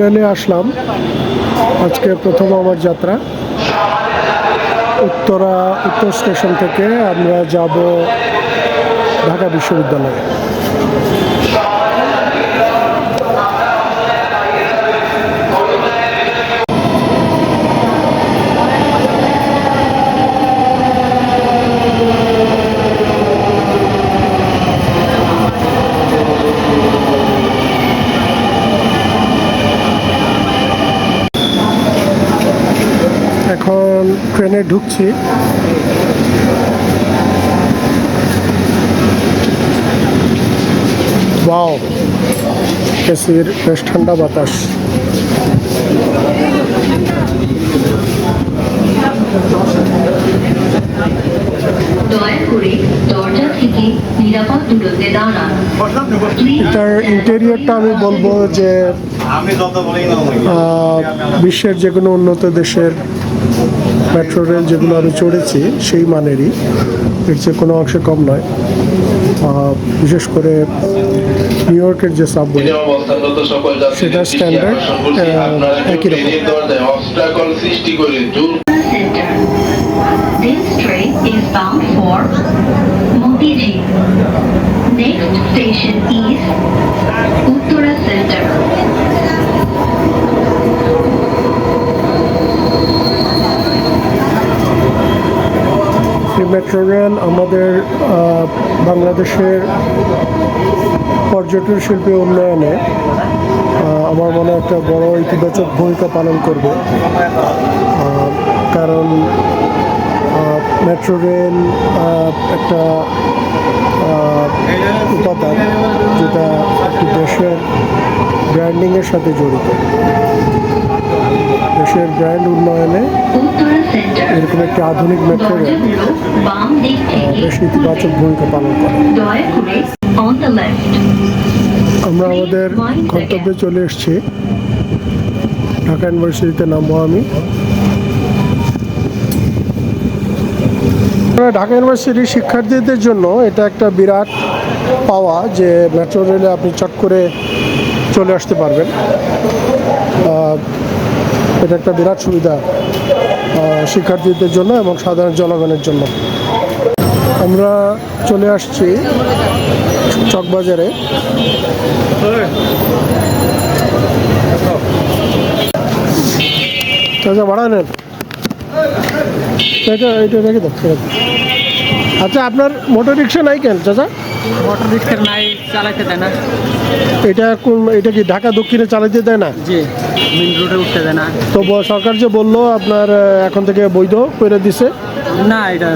রেলে আসলাম। আজকে প্রথম আমার যাত্রা। উত্তরা উত্তর স্টেশন থেকে আমরা যাব ঢাকা বিশ্ববিদ্যালয়ে এখন ট্রেনে ঢুকছি। বাও এসির বেশ ঠান্ডা বাতাস। এটার ইন্টেরিয়রটা আমি বলব যে বিশ্বের যে কোনো উন্নত দেশের মেট্রো রেল যেগুলো আমি চড়েছি সেই মানেরই এর চেয়ে কোনো অংশে কম নয় বিশেষ করে নিউ ইয়র্কের যে সাবওয়ে ট্রেনে অবস্থানরত সকল যাত্রীদের সেটা দৃষ্টি standard, আকর্ষণ করছি। আহ, আপনারা কেউ একই রকম। Next station is Uttara Center. Metro rail আমাদের বাংলাদেশের পর্যটন শিল্পের উন্নয়নে আমার মনে একটা বড় ইতিবাচক ভূমিকা পালন করবে। কারণ মেট্রো রেল একটা উপাদান যেটা একটি দেশের ব্র্যান্ডিংয়ের সাথে জড়িত। দেশের ব্র্যান্ড উন্নয়নে এরকম একটি আধুনিক মেট্রো বেশ ইতিবাচক ভূমিকা পালন করে। আমরা আমাদের গন্তব্যে চলে এসেছি। ঢাকা ইউনিভার্সিটিতে নামবো আমি। ঢাকা ইউনিভার্সিটির শিক্ষার্থীদের জন্য এটা একটা বিরাট পাওয়া যে মেট্রো রেলে আপনি চট করে চলে আসতে পারবেন। এটা একটা বিরাট সুবিধা। শিক্ষার্থীদের জন্য এবং সাধারণ জনগণের জন্য। আমরা চলে আসছি চকবাজারে। চাচা, ভাড়া নেন। আচ্ছা আপনার মোটর রিক্সা নাই কেন, চাচা? মোটর রিক্সার নাই চালাইতে দেয় না। এটা কোন এটা কি ঢাকা দক্ষিণে চালাতে দেয় না? জি মেন রোডে উঠতে দেয় না। তো সরকার যে বলল আপনার এখন থেকে বৈধ করে দিছে? না এটা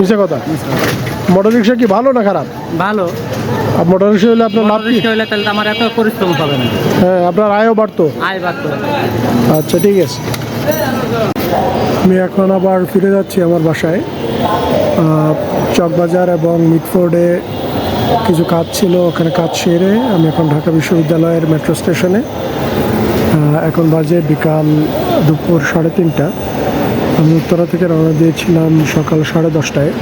মিশা কথা। মোটর রিক্সা কি ভালো না খারাপ? ভালো। মোটর রিক্সা হলে আপনার লাভ কি? রিক্সা হইলে তাহলে আমার এত পরিশ্রম হবে না। হ্যাঁ আপনার আয়ও বাড়তো। আয় বাড়তো। আচ্ছা ঠিক আছে। আমি এখন আবার ফিরে যাচ্ছি আমার বাসায়। চকবাজার এবং মিটফোর্ডে কিছু কাজ ছিল, ওখানে কাজ সেরে আমি এখন ঢাকা বিশ্ববিদ্যালয়ের মেট্রো স্টেশনে এখন বাজে বিকাল দুপুর সাড়ে তিনটা। আমি উত্তরা থেকে রওনা দিয়েছিলাম সকাল সাড়ে দশটায়।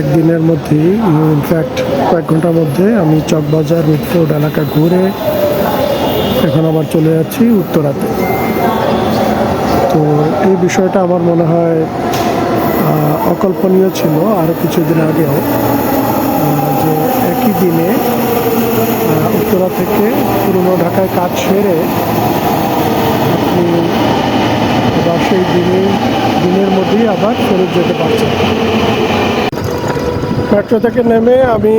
একদিনের মধ্যেই ইনফ্যাক্ট কয়েক ঘণ্টার মধ্যে আমি চকবাজার মিটফোর্ড এলাকা ঘুরে এখন আবার চলে যাচ্ছি উত্তরাতে। তো এই বিষয়টা আমার মনে হয় অকল্পনীয় ছিল আরও কিছুদিন আগেও। যে একই দিনে উত্তরা থেকে পুরনো ঢাকায় কাজ সেরে আপনি আবার সেই দিনে, দিনের মধ্যেই আবার ফেরত যেতে পারছেন। মেট্রো থেকে নেমে আমি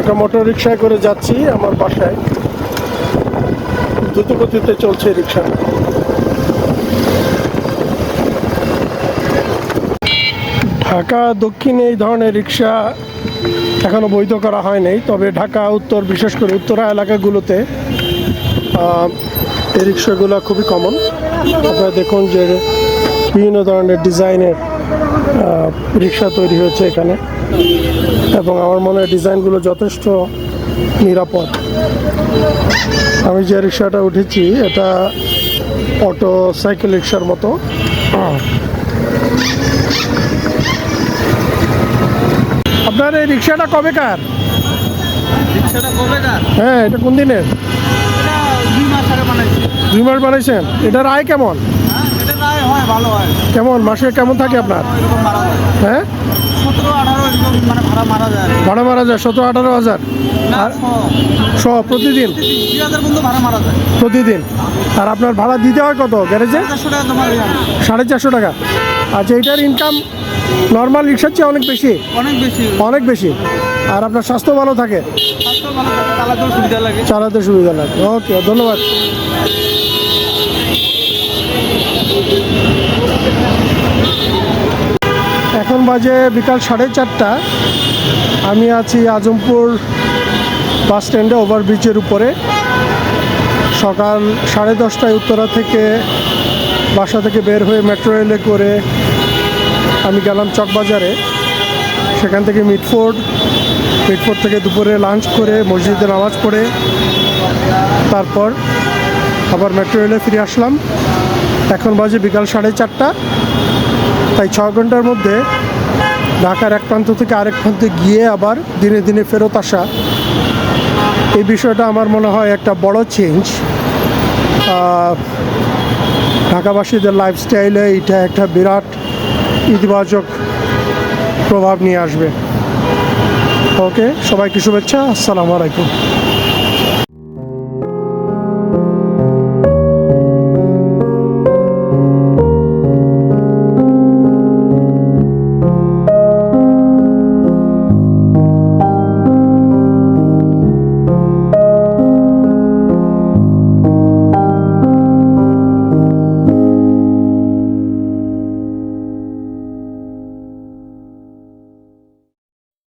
একটা মোটর রিক্সায় করে যাচ্ছি আমার বাসায়। দ্রুত গতিতে চলছে রিক্সা ঢাকা দক্ষিণে এই ধরনের রিক্সা এখনও বৈধ করা হয়নি তবে ঢাকা উত্তর, বিশেষ করে উত্তরা এলাকাগুলোতে এই রিক্সাগুলো খুবই কমন আপনারা দেখুন যে বিভিন্ন ধরনের ডিজাইনের রিক্সা তৈরি হয়েছে এখানে। এবং আমার মনে হয় ডিজাইনগুলো যথেষ্ট নিরাপদ। আমি যে রিক্সাটা উঠেছি, এটা অটো সাইকেল রিক্সার মতো। আপনার এই রিক্সাটা কবে কার? রিক্সাটা কবে কার? হ্যাঁ এটা কোন দিনের? দুই মাস বানাইছেন? এটার আয় কেমন? হ্যাঁ কেমন? মাসে কেমন থাকে আপনার? হ্যাঁ? মানে ভাড়া মারা যায় সতেরো আঠারো হাজার। আর সব প্রতিদিন? প্রতিদিন আর আপনার ভাড়া দিতে হয় কত? গ্যারেজে। সাড়ে চারশো টাকা আচ্ছা এটার ইনকাম নর্মাল রিক্সার চেয়ে অনেক বেশি? অনেক বেশি। অনেক বেশি? আর আপনার স্বাস্থ্য ভালো থাকে? স্বাস্থ্য চালাতেও সুবিধা লাগে। চালাতে সুবিধা লাগে। ওকে ধন্যবাদ। এখন বাজে বিকাল সাড়ে চারটা। আমি আছি আজমপুর বাস স্ট্যান্ডে ওভারব্রিজের উপরে। সকাল সাড়ে দশটায় উত্তরা থেকে বাসা থেকে বের হয়ে মেট্রো রেলে করে আমি গেলাম চকবাজারে। সেখান থেকে মিটফোর্ড মিটফোর্ড থেকে দুপুরে লাঞ্চ করে, মসজিদে নামাজ পড়ে। তারপর আবার মেট্রো রেলে ফিরে আসলাম। এখন বাজে বিকাল সাড়ে চারটা। তাই ছ ঘণ্টার মধ্যে ঢাকার এক প্রান্ত থেকে আরেক প্রান্তে গিয়ে আবার দিনে দিনে ফেরত আসা। এই বিষয়টা আমার মনে হয় একটা বড় চেঞ্জ ঢাকাবাসীদের লাইফস্টাইলে এটা একটা বিরাট ইতিবাচক প্রভাব নিয়ে আসবে। ওকে সবাইকে শুভেচ্ছা আসসালামু আলাইকুম।